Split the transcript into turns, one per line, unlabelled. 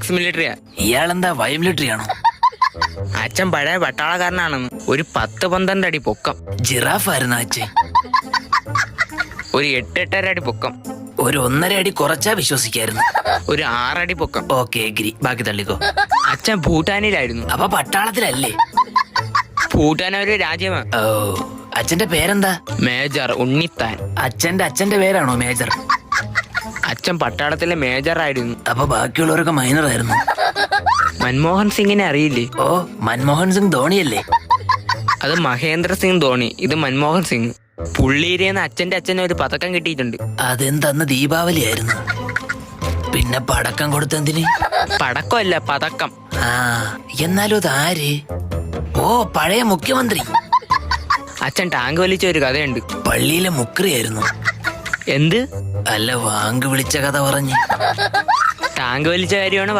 X മിലിറ്ററിയാ
ഇയാളെന്താ Y military ആണോ
അച്ഛൻ പഴയ പട്ടാളക്കാരനാണെന്ന്. ഒരു പത്ത് പന്ത്രണ്ട് അടി പൊക്കം.
ജിറാഫ് ആയിരുന്നു അച്ഛൻ
ഒരു എട്ട് എട്ടര അടി പൊക്കം.
ഒരു ഒന്നര അടി കുറച്ചാ വിശ്വസിക്കായിരുന്നു.
ഒരു ആറടി പൊക്കം.
ഓക്കെ ഗിരി ബാക്കി തള്ളിക്കോ.
അച്ഛൻ ഭൂട്ടാനിലായിരുന്നു.
അപ്പൊ പട്ടാളത്തിലല്ലേ?
ഭൂട്ടാൻ ഒരു രാജ്യമാണ്
ഓ അച്ഛന്റെ പേരെന്താ?
മേജർ ഉണ്ണിത്താൻ.
അച്ഛന്റെ അച്ഛന്റെ പേരാണോ മേജർ?
അച്ഛൻ പട്ടാളത്തിലെ മേജർ ആയിരുന്നു.
അപ്പൊ ബാക്കിയുള്ളവരൊക്കെ മൈനർ ആയിരുന്നു.
മൻമോഹൻ സിംഗിനെ അറിയില്ലേ?
ഓ മൻമോഹൻ സിംഗ് ധോണിയല്ലേ?
അത് മഹേന്ദ്ര സിംഗ് ധോണി ഇത് മൻമോഹൻ സിംഗ്. പുള്ളീരെന്ന് അച്ഛന്റെ അച്ഛന് ഒരു പതക്കം കിട്ടിയിട്ടുണ്ട്.
അതെന്തന്ന് ദീപാവലി ആയിരുന്നു. പിന്നെ പടക്കം കൊടുത്തെന്തിന്?
പടക്കമല്ല പതക്കം.
ആ എന്നാലും അത് ആര്? ഓ പഴയ മുഖ്യമന്ത്രി.
അച്ഛൻ ടാങ്ക് വലിച്ച ഒരു കഥയുണ്ട്.
പള്ളിയിലെ മുക്രിയായിരുന്നു.
എന്ത്?
അല്ല വാങ്ക് വിളിച്ച കഥ പറഞ്ഞു.
ടാങ്ക് വലിച്ച കാര്യമാണ്